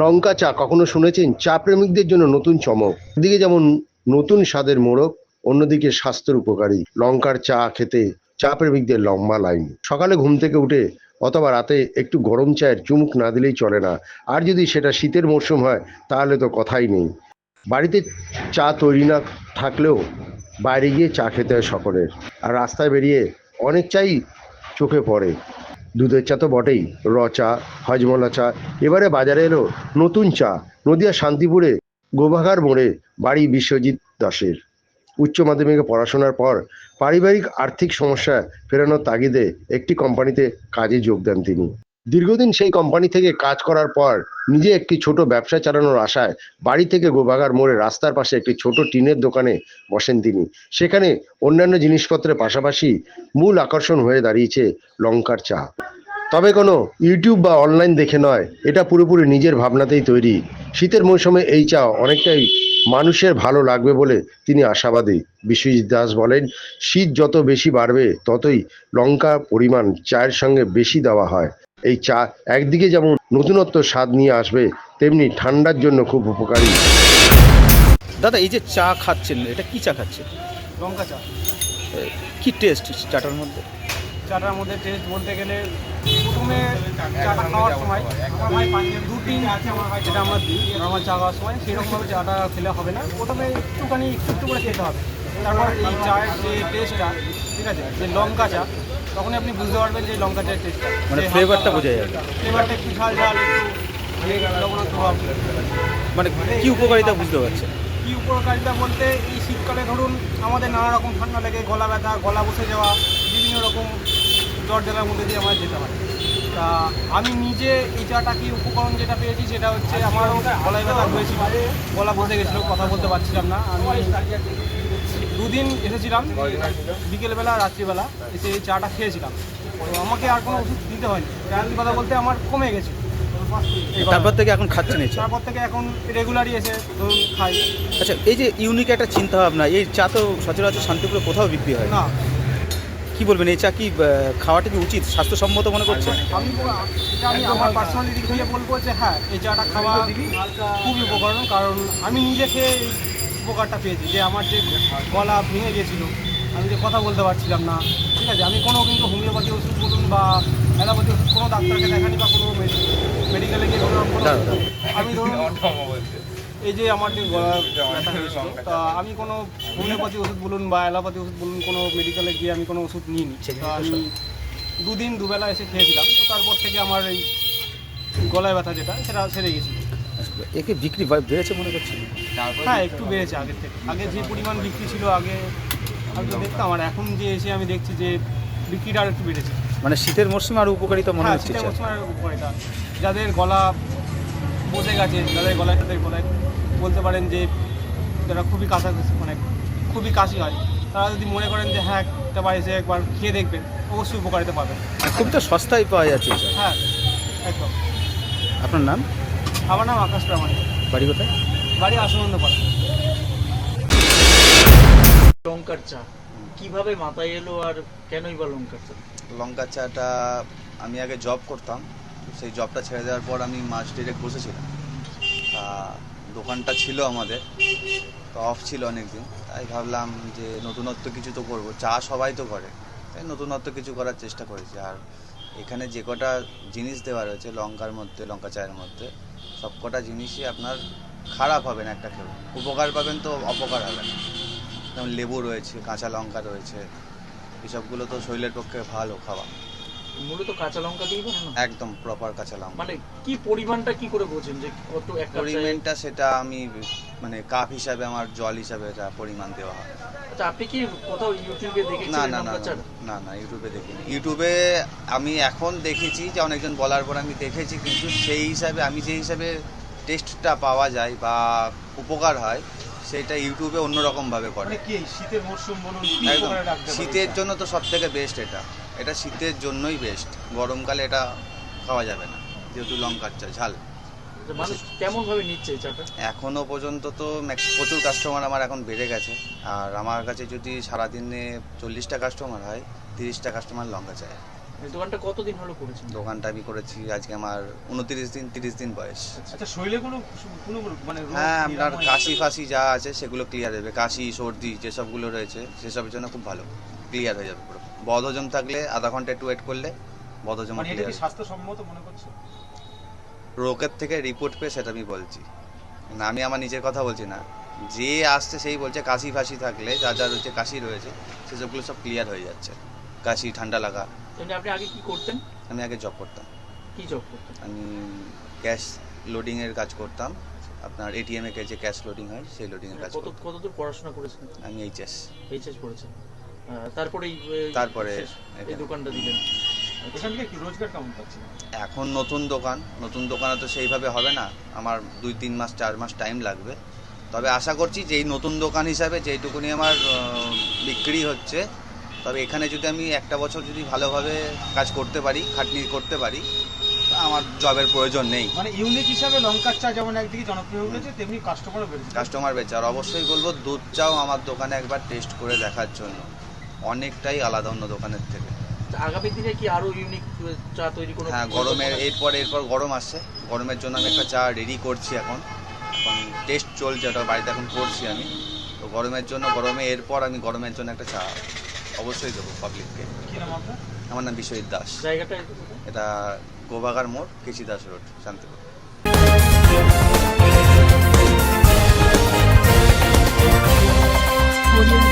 লঙ্কা চা কখনো শুনেছেন? চা প্রেমিকদের জন্য নতুন চমক। এদিকে যেমন নতুন স্বাদের মোড়ক, অন্যদিকে স্বাস্থ্যের উপকারী। লঙ্কার চা খেতে চা প্রেমিকদের লম্বা লাইন। সকালে ঘুম থেকে উঠে অথবা রাতে একটু গরম চায়ের চুমুক না দিলেই চলে না। আর যদি সেটা শীতের মরশুম হয়, তাহলে তো কথাই নেই। বাড়িতে চা তৈরি না থাকলেও বাইরে গিয়ে চা খেতে হয় সকলের। আর রাস্তায় বেরিয়ে অনেক চাই চোখে পড়ে। দুধের চা তো বটেই। র চা, হজমলা চা। এবারে বাজারে এলো নতুন চা, নদিয়া শান্তিপুরে গোবাঘার মোড়ে বাড়ি বিশ্বজিৎ দাসের। উচ্চ মাধ্যমিকে পড়াশোনার পর পারিবারিক আর্থিক সমস্যা ফেরানোর তাগিদে একটি কোম্পানিতে কাজে যোগ দেন তিনি। দীর্ঘদিন সেই কোম্পানি থেকে কাজ করার পর নিজে একটি ছোট ব্যবসা চালানোর আশায় বাড়ি থেকে গোভাগার মোড়ে রাস্তার পাশে একটি ছোট টিনের দোকানে বসেন তিনি। সেখানে অন্যান্য জিনিসপত্রের পাশাপাশি মূল আকর্ষণ হয়ে দাঁড়িয়েছে লঙ্কার চা। তবে কোনো ইউটিউব বা অনলাইন দেখে নয়, এটা পুরোপুরি নিজের ভাবনাতেই তৈরি। শীতের মৌসুমে এই চা অনেকটাই মানুষের ভালো লাগবে বলে তিনি আশাবাদী। বিশ্বজিৎ দাস বলেন, শীত যত বেশি বাড়বে, ততই লঙ্কা পরিমাণ চায়ের সঙ্গে বেশি দেওয়া হয়। এই চা একদিকে যেমন নতুনত্ব স্বাদ নিয়ে আসবে তেমনি ঠান্ডার জন্য খুব উপকারী। দাদা এই যে চা খাচ্ছেন এটা কি চা খাচ্ছেন? লঙ্কা চা। কি টেস্ট চাটার মধ্যে? চাটার মধ্যে টেস্ট বলতে গেলে প্রথমে চাটা খাওয়ার সময় আমার হয় পানীয় দু তিন যেটা আমরা দিই নর্মাল চা খাওয়ার সময় সেরকমভাবে চাটা খেলে হবে না। প্রথমে একটুখানি একটু একটু করে খেতে হবে। তারপর এই চায়ের যে টেস্টটা ঠিক আছে? যে লঙ্কা চা তখনই আপনি বুঝতে পারবেন যে লঙ্কা চায়ের টেস্টটা মানে ফ্লেভারটা বোঝা যাবে। ফ্লেভারটা একটু ঝাল ঝাল একটু মানে কি উপকারিতা বুঝতে পারছেন? কী উপকারিতা বলতে এই শীতকালে ধরুন আমাদের নানা রকম ঠান্ডা লেগে গলা ব্যথা গলা বসে যাওয়া বিভিন্ন রকম জ্বর জ্বালার মধ্যে দিয়ে আমার যেতে হয়। তা আমি নিজে এই চাটা কি উপকরণ যেটা পেয়েছি সেটা হচ্ছে আমারও গলায় ব্যথা হয়েছিল গলা বসে গেছিল কথা বলতে পারছিলাম না। আমি দুদিন এসেছিলাম বিকেলবেলা রাত্রিবেলা এসে এই চাটা খেয়েছিলাম। তো আমাকে আর কোনো ওষুধ দিতে হয়নি। সত্যি কথা বলতে আমার কমে গেছে। তারপর থেকে এখন খাচ্ছেন এই চা? তারপর থেকে এখন রেগুলারই এসে ধরুন খাই। আচ্ছা এই যে ইউনিক একটা চিন্তা ভাবনা এই চা তো সচরাচর শান্তিপুরে কোথাও বিক্রি হয় না। কি বলবেন এই চা কি খাওয়াটা কি উচিত? স্বাস্থ্যসম্মত মনে করছেন? আমি এটা আমি আমার পার্সোনালি দিক থেকে বলব যে হ্যাঁ এই চাটা খাওয়া খুবই উপকরণ কারণ আমি নিজে খেয়ে এই উপকারটা পেয়েছি যে আমার যে গলা ভেঙে গিয়েছিল আমি যে কথা বলতে পারছিলাম না ঠিক আছে? আমি কোনো কিন্তু হোমিওপ্যাথি ওষুধ বলুন বা অ্যালোপ্যাথি ওষুধ কোনো ডাক্তারকে দেখানি বা কোনো মেডিকেলে গিয়ে কোনো। আমি ধরুন এই যে আমার যে গলা ব্যথা হয়েছিল তা আমি কোনো হোমিওপ্যাথি ওষুধ বলুন বা অ্যালোপ্যাথি ওষুধ বলুন কোনো মেডিকেলে গিয়ে আমি কোনো ওষুধ নিইনি। আমি দুদিন দুবেলা এসে খেয়েছিলাম তো তারপর থেকে আমার এই গলায় ব্যথা যেটা সেটা সেরে গেছিল। একে বিক্রি বেড়েছে মনে করছেন? হ্যাঁ একটু বেড়েছে। আগের থেকে আগে যে পরিমাণ বিক্রি ছিল আগে আমি তো দেখতাম আর এখন যে এসে আমি দেখছি যে বিক্রিটা আর একটু বেড়েছে। মানে শীতের মরশুমে আরও উপকারিতা মনে হ্যাঁ হচ্ছে শীতের চা। মৌসুমের উপকারিতা। যাদের গলা বসে গেছে যাদের গলায় তাদের গলায় বলতে পারেন যে যারা খুবই কাশা মানে খুবই কাশি হয় তারা যদি মনে করেন যে হ্যাঁ একটা বার এসে একবার খেয়ে দেখবেন অবশ্যই উপকারিতা পাবেন। খুব তো সস্তায় পাওয়া যাচ্ছে হ্যাঁ একদম। আপনার নাম? আমার নাম আকাশ প্রামাণিক। বাড়ি কোথায়? বাড়ি আসানন্দ পাড়া লঙ্কার চা। কীভাবে মাথায় এলো আর কেনই বা লঙ্কার চা? লঙ্কা চাটা আমি আগে জব করতাম তো সেই জবটা ছেড়ে দেওয়ার পর আমি মাস ডিরেক্ট বসেছিলাম। তা দোকানটা ছিল আমাদের তো অফ ছিল অনেকদিন। তাই ভাবলাম যে নতুনত্ব কিছু তো করব। চা সবাই তো করে তাই নতুনত্ব কিছু করার চেষ্টা করেছি। আর এখানে যে কটা জিনিস দেওয়া রয়েছে লঙ্কার মধ্যে লঙ্কা চায়ের মধ্যে সব কটা জিনিসই আপনার খারাপ হবে না একটা খেয়ে। উপকার পাবেন তো অপকার হবে না। যেমন লেবু রয়েছে, কাঁচা লঙ্কা রয়েছে, এসবগুলো তো শরীরের পক্ষে ভালো খাওয়া মূলত কাঁচা লঙ্কা দিয়ে বানানো? একদম প্রপার কাঁচা লঙ্কা। মানে কি পরিমাণটা কি করে বোঝেন যে কত এক কাপ পরিমাণটা সেটা আমি মানে কাপ হিসাবে আমার জল হিসাবে এটা পরিমাণ দেওয়া হয়। আচ্ছা আপনি কি কোথাও ইউটিউবে দেখেছেন না না না, না না ইউটিউবে দেখিনি। ইউটিউবে আমি এখন দেখেছি যে অনেকজন বলার পর আমি দেখেছি কিন্তু সেই হিসাবে আমি যে হিসাবে টেস্টটা পাওয়া যায় বা উপকার হয় সেটা ইউটিউবে অন্যরকমভাবে করে। মানে কি শীতের মরশুম বলুন শীতের জন্য তো সব থেকে বেস্ট এটা। এটা শীতের জন্যই বেস্ট গরমকালে এটা খাওয়া যাবে না যেহেতু লঙ্কার চা ঝাল। আচ্ছা, মানুষ কেমন ভাবে নিচ্ছে চাটা? এখনও পর্যন্ত তো ম্যাক্স- প্রচুর কাস্টমার আমার এখন বেড়ে গেছে। আর আমার কাছে যদি সারাদিনে চল্লিশটা কাস্টমার হয় তিরিশটা কাস্টমার লঙ্কা চায় দোকানটা কতদিন হলো করেছেন? দোকানটা আমি করেছি আজকে আমার উনত্রিশ দিন তিরিশ দিন বয়স। আচ্ছা শরীরে কোনো কোনো মানে হ্যাঁ আপনার কাশি ফাশি যা আছে সেগুলো ক্লিয়ার হবে কাশি সর্দি যেসবগুলো রয়েছে সেসবের জন্য খুব ভালো। ক্লিয়ার হয়ে যাবে পুরো। বদহজম থাকলে আধা ঘণ্টা একটু ওয়েট করলে বদহজম মানে এটা কি স্বাস্থ্যসম্মত মনে করছ? রোগের থেকে রিপোর্ট পেয়ে সেটা আমি বলছি। না আমি আমার নিজের কথা বলছি না। যে আসছে সেই বলছে কাশি ফাশি থাকলে যা যা রয়েছে কাশি রয়েছে সেসবগুলো সব ক্লিয়ার হয়ে যাচ্ছে। কাশি ঠান্ডা লাগা। আপনি আগে কি করতেন? আমি আগে জব করতাম। কি জব করতেন? আমি ক্যাশ লোডিংয়ের কাজ করতাম। আপনার এটিএম এ যে ক্যাশ লোডিং হয় সেই লোডিংয়ের কাজ কত কতদূর পড়াশোনা করেছেন? আমি এইচএস এইচএস পড়েছেন। তারপরে এই। দোকানটা দিলেন। এখান থেকে কি রোজগার কেমন পাচ্ছেন এখন নতুন দোকান নতুন দোকানে তো সেইভাবে হবে না। আমার দুই তিন মাস চার মাস টাইম লাগবে। তবে আশা করছি যে এই নতুন দোকান হিসাবে যেইটুকুনি আমার বিক্রি হচ্ছে তবে এখানে যদি আমি একটা বছর যদি ভালোভাবে কাজ করতে পারি খাটনি করতে পারি আমার জবের প্রয়োজন নেই। মানে ইউনিক হিসাবে লঙ্কার চা যেমন একদিকে জনপ্রিয় হয়ে উঠেছে তেমনি কাস্টমারও বেড়েছে। কাস্টমার বেচে আর অবশ্যই বলব দুধ চাও আমার দোকানে একবার টেস্ট করে দেখার জন্য। অনেকটাই আলাদা অন্য দোকানের থেকে। আগামী দিনে কি আরও ইউনিক চা তৈরি কোনো হ্যাঁ গরমের এরপর এরপর গরম আসছে। গরমের জন্য আমি একটা চা রেডি করছি এখন। এখন টেস্ট চলছে ওটা বাড়িতে এখন করছি আমি। তো গরমের জন্য গরমে এরপর আমি গরমের জন্য একটা চা অবশ্যই দেবো পাবলিককে কি নাম আপনার? আমার নাম বিশ্বজিৎ দাস। জায়গাটা এটা গোবাগার মোড় কেচি দাস রোড শান্তিপুর। Audio